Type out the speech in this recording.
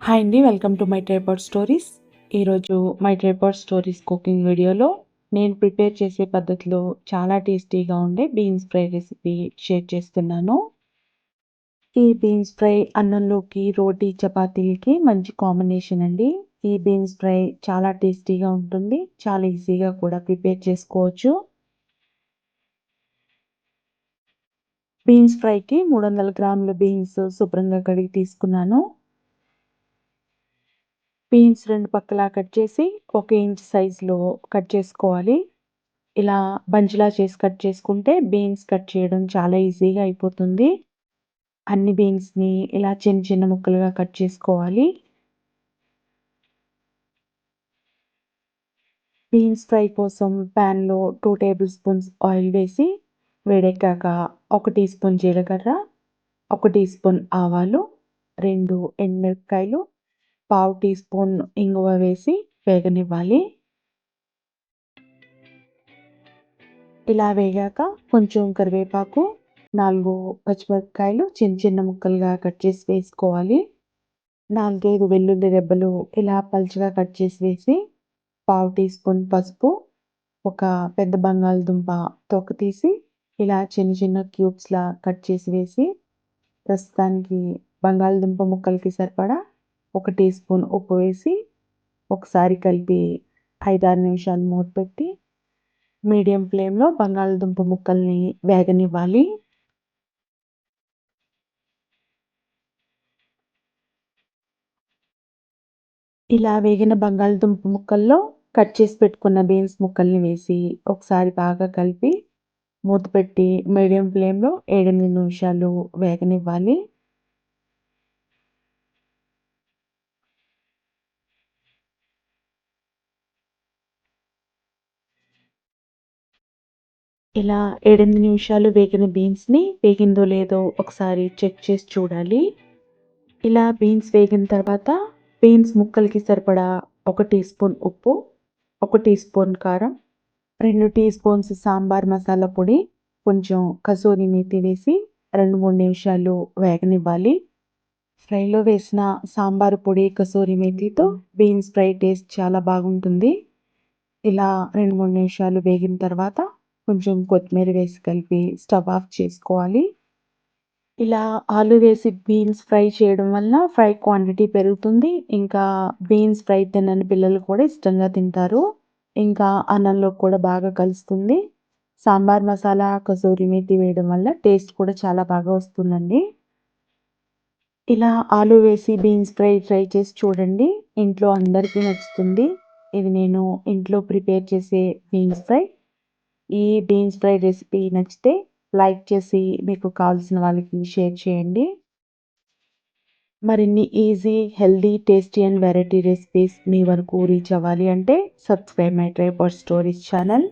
Hi అండి welcome to my tripod stories ఈరోజు my tripod stories cooking వీడియోలో నేను ప్రిపేర్ చేసే పద్ధతిలో చాలా టేస్టీగా ఉండే బీన్స్ ఫ్రై రెసిపీ షేర్ చేస్తున్నాను. ఈ బీన్స్ ఫ్రై అన్నంలోకి రోటీ చపాతీలకి మంచి కాంబినేషన్ అండి. ఈ బీన్స్ ఫ్రై చాలా టేస్టీగా ఉంటుంది చాలా ఈజీగా కూడా ప్రిపేర్ చేసుకోవచ్చు. బీన్స్ ఫ్రైకి మూడు వందల గ్రాముల బీన్స్ శుభ్రంగా కడిగి తీసుకున్నాను. బీన్స్ రెండు పక్కలా కట్ చేసి ఒక ఇంచ్ సైజులో కట్ చేసుకోవాలి. ఇలా బంచిలా చేసి కట్ చేసుకుంటే బీన్స్ కట్ చేయడం చాలా ఈజీగా అయిపోతుంది. అన్ని బీన్స్ని ఇలా చిన్న చిన్న ముక్కలుగా కట్ చేసుకోవాలి. బీన్స్ ఫ్రై కోసం ప్యాన్లో టూ టేబుల్ స్పూన్స్ ఆయిల్ వేసి వేడెక్కాక ఒక టీ స్పూన్ జీలకర్ర ఒక టీ స్పూన్ ఆవాలు రెండు ఎండుమిరపకాయలు పావు టీ స్పూన్ ఇంగువ వేసి వేగనివ్వాలి. ఇలా వేగాక కొంచెం కరివేపాకు నాలుగు పచ్చిమిరపకాయలు చిన్న చిన్న ముక్కలుగా కట్ చేసి వేసుకోవాలి. నాలుగైదు వెల్లుల్లి రెబ్బలు ఇలా పలుచగా కట్ చేసి వేసి పావు టీ స్పూన్ పసుపు ఒక పెద్ద బంగాళదుంప తొక్క తీసి ఇలా చిన్న చిన్న క్యూబ్స్లా కట్ చేసి వేసి ప్రస్తుతానికి బంగాళదుంప ముక్కలకి సరిపడా ఒక టీ స్పూన్ ఉప్పు వేసి ఒకసారి కలిపి ఐదారు నిమిషాలు మూత పెట్టి మీడియం ఫ్లేమ్లో బంగాళదుంప ముక్కల్ని వేగనివ్వాలి. ఇలా వేగిన బంగాళదుంప ముక్కల్లో కట్ చేసి పెట్టుకున్న బీన్స్ ముక్కల్ని వేసి ఒకసారి బాగా కలిపి మూత పెట్టి మీడియం ఫ్లేమ్లో ఏడెనిమిది నిమిషాలు వేగనివ్వాలి. ఇలా ఏడెనిమిది నిమిషాలు వేగిన బీన్స్ని వేగిందో లేదో ఒకసారి చెక్ చేసి చూడాలి. ఇలా బీన్స్ వేగిన తర్వాత బీన్స్ ముక్కలకి సరిపడా ఒక టీ స్పూన్ ఉప్పు ఒక టీ స్పూన్ కారం రెండు టీ స్పూన్స్ సాంబార్ మసాలా పొడి కొంచెం కసూరి మేతి వేసి రెండు మూడు నిమిషాలు వేగనివ్వాలి. ఫ్రైలో వేసిన సాంబార్ పొడి కసూరి మేతితో బీన్స్ ఫ్రై టేస్ట్ చాలా బాగుంటుంది. ఇలా రెండు మూడు నిమిషాలు వేగిన తర్వాత కొంచెం కొత్తిమీర వేసి కలిపి స్టవ్ ఆఫ్ చేసుకోవాలి. ఇలా ఆలు వేసి బీన్స్ ఫ్రై చేయడం వల్ల ఫ్రై క్వాంటిటీ పెరుగుతుంది. ఇంకా బీన్స్ ఫ్రై తినని పిల్లలు కూడా ఇష్టంగా తింటారు. ఇంకా అన్నంలో కూడా బాగా కలుస్తుంది. సాంబార్ మసాలా కసూరి మేతి వేయడం వల్ల టేస్ట్ కూడా చాలా బాగా వస్తుందండి. ఇలా ఆలు వేసి బీన్స్ ఫ్రై ట్రై చేసి చూడండి. ఇంట్లో అందరికీ నచ్చుతుంది. ఇది నేను ఇంట్లో ప్రిపేర్ చేసే బీన్స్ ఫ్రై. ఈ బీన్స్ ఫ్రై రెసిపీ నచ్చితే లైక్ చేసి మీకు కావాల్సిన వాళ్ళకి షేర్ చేయండి. మరిన్ని easy healthy tasty and variety recipes మీ వరకు రీచ్ అవ్వాలి అంటే subscribe my tripod stories channel.